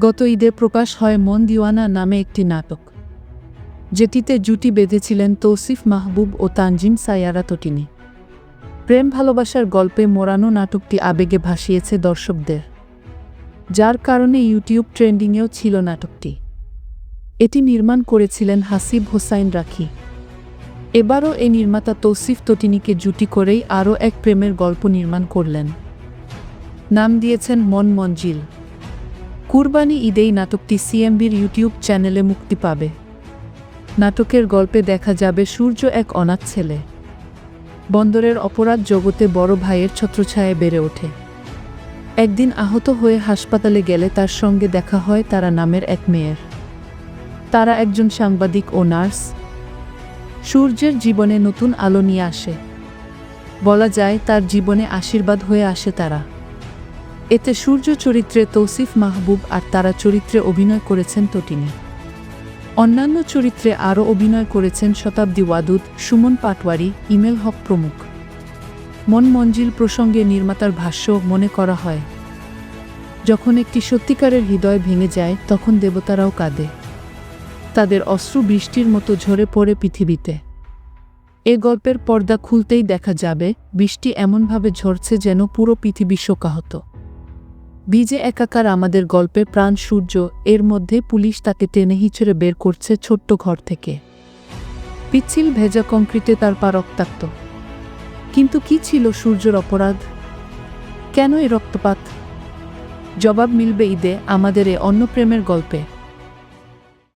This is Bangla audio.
গত ঈদে প্রকাশ হয় মন দিওয়ানা নামে একটি নাটক, যেটিতে জুটি বেঁধেছিলেন তৌসিফ মাহবুব ও তানজিম সায়ারা তটিনি। প্রেম ভালোবাসার গল্পে মোড়ানো নাটকটি আবেগে ভাসিয়েছে দর্শকদের, যার কারণে ইউটিউব ট্রেন্ডিংয়েও ছিল নাটকটি। এটি নির্মাণ করেছিলেন হাসিব হোসাইন রাখি। এবারও এই নির্মাতা তৌসিফ তটিনীকে জুটি করেই আরও এক প্রেমের গল্প নির্মাণ করলেন। নাম দিয়েছেন মন মঞ্জিল। কুরবানি ঈদেই নাটকটি সিএমবির ইউটিউব চ্যানেলে মুক্তি পাবে। নাটকের গল্পে দেখা যাবে সূর্য এক অনাথ ছেলে। বন্দরের অপরাধ জগতে বড় ভাইয়ের ছত্রছায়ায় বেড়ে ওঠে। একদিন আহত হয়ে হাসপাতালে গেলে তার সঙ্গে দেখা হয় তারা নামের এক মেয়ের। তারা একজন সাংবাদিক ও নার্স। সূর্যের জীবনে নতুন আলো নিয়ে আসে। বলা যায় তার জীবনে আশীর্বাদ হয়ে আসে তারা। এতে সূর্য চরিত্রে তৌসিফ মাহবুব আর তারা চরিত্রে অভিনয় করেছেন তটিনী। অন্যান্য চরিত্রে আরও অভিনয় করেছেন শতাব্দী ওয়াদুদ, সুমন পাটওয়ারি ইমেল হক প্রমুখ। মন মঞ্জিল প্রসঙ্গে নির্মাতার ভাষ্য, মনে করা হয়, যখন একটি সত্যিকারের হৃদয় ভেঙে যায়, তখন দেবতারাও কাঁদে। তাদের অশ্রু বৃষ্টির মতো ঝরে পড়ে পৃথিবীতে। এ গল্পের পর্দা খুলতেই দেখা যাবে, বৃষ্টি এমনভাবে ঝরছে যেন পুরো পৃথিবী শোকাহত। বীজে একাকার আমাদের গল্পে প্রাণ সূর্য, এর মধ্যে পুলিশ তাকে টেনে হিচড়ে বের করছে ছোট্ট ঘর থেকে। পিচ্ছিল ভেজা কংক্রিটে তার পা রক্তাক্ত। কিন্তু কি ছিল সূর্যর অপরাধ? কেন এ রক্তপাত? জবাব মিলবে ঈদে আমাদের এ অন্য প্রেমের গল্পে।